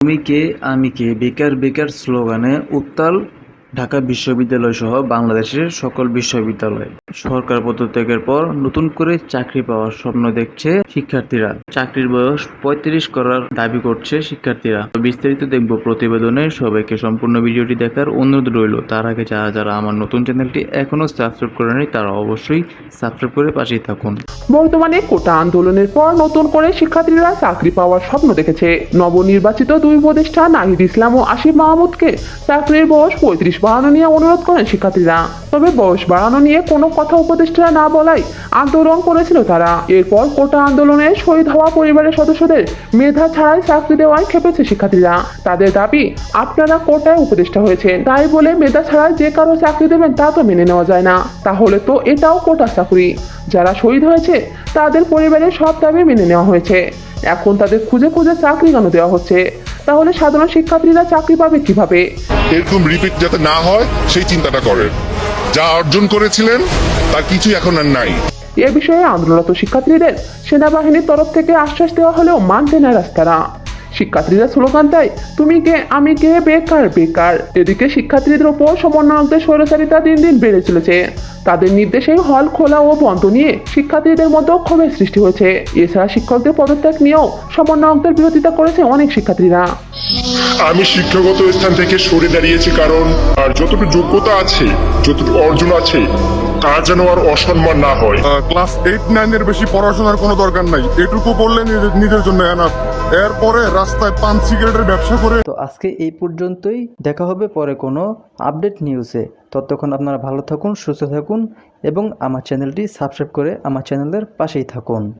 তুমি কে আমি কে বেকার বেকার স্লোগানে উত্তাল ঢাকা বিশ্ববিদ্যালয় সহ বাংলাদেশের সকল বিশ্ববিদ্যালয়। সরকার পদত্যাগের পর নতুন করে চাকরি পাওয়ার স্বপ্ন দেখছে শিক্ষার্থীরা। চাকরির বয়স পঁয়ত্রিশ করার দাবি করছে শিক্ষার্থীরা। বিস্তারিত দেখব প্রতিবেদনে। সবাইকে সম্পূর্ণ ভিডিওটি দেখার অনুরোধ রইল। তার আগে যারা যারা আমার নতুন চ্যানেলটি এখনও সাবস্ক্রাইব করেনি তারা অবশ্যই সাবস্ক্রাইব করে পাশেই থাকুন। বর্তমানে কোটা আন্দোলনের পর নতুন করে শিক্ষার্থীরা চাকরি পাওয়ার স্বপ্ন দেখেছে। নবনির্বাচিত দুই উপদেষ্টা নাহিদ ইসলাম ও আসিফ মাহমুদকে চাকরির বয়স পঁয়ত্রিশ বাড়ানো নিয়ে অনুরোধ করেন শিক্ষার্থীরা। তবে বয়স বাড়ানো নিয়ে কোনো কথা উপদেষ্টারা না বলাই আন্দোলন করেছিল তারা। এরপর কোটা আন্দোলনে শহীদ হওয়া পরিবারের সদস্যদের মেধা ছাড়াই চাকরি দেওয়ায় খেপেছে শিক্ষার্থীরা। তাদের দাবি, আপনারা কোটায় উপদেষ্টা হয়েছেন। তাই বলে মেধা ছাড়াই যে কারও চাকরি দেবেন তা তো মেনে নেওয়া যায় না। তাহলে তো এটাও কোটার চাকরি। যারা শহীদ হয়েছে, তাদের পরিবারের সব দাবি মেনে নেওয়া হয়েছে। এখন তাদের খুঁজে খুঁজে চাকরি কেন দেওয়া হচ্ছে? তাহলে সাধারণ শিক্ষার্থীরা চাকরি পাবে কীভাবে? এরকম রিপিট যাতে না হয়, সেই চিন্তাটা করেন যা অর্জন করেছিলেন, তার কিছুই এখন আর নাই। এ বিষয়ে আন্দোলনরত শিক্ষার্থীদের সেনাবাহিনীর তরফ থেকে আশ্বাস দেওয়া হলেও মানতে না রাস্তারা। শিক্ষার্থীরা স্লোগান দেয়, তুমি কে, আমি কে, বেকার বেকার। এদিকে শিক্ষার্থীদের ওপর সমন্বয়কদের স্বৈরাচারিতা দিন দিন বেড়ে চলেছে। তাদের নির্দেশে হল খোলা ও বন্ধ নিয়ে শিক্ষার্থীদের মধ্যে ক্ষোভের সৃষ্টি হয়েছে। এছাড়া শিক্ষকদের পদত্যাগ নিয়েও সমন্বয়কদের বিরোধিতা করেছে অনেক শিক্ষার্থীরা। আমি শিক্ষাগত স্থান থেকে সরে দাঁড়িয়েছি কারণ আর যতটুকু যোগ্যতা আছে যতটুকু অর্জন আছে তা যেন আর অসম্মান না হয়। ক্লাস এইট নাইনের বেশি পড়াশোনার কোনো দরকার নাই। এটুকু নিজের- নিজের জন্য এনাফ। এরপরে রাস্তায় পান সিগারেটের ব্যবসা করে তো আজকে এই পর্যন্তই। দেখা হবে পরে কোনো আপডেট নিউজে। ততক্ষণ আপনারা ভালো থাকুন সুস্থ থাকুন এবং আমার চ্যানেলটি সাবস্ক্রাইব করে আমার চ্যানেলের পাশেই থাকুন।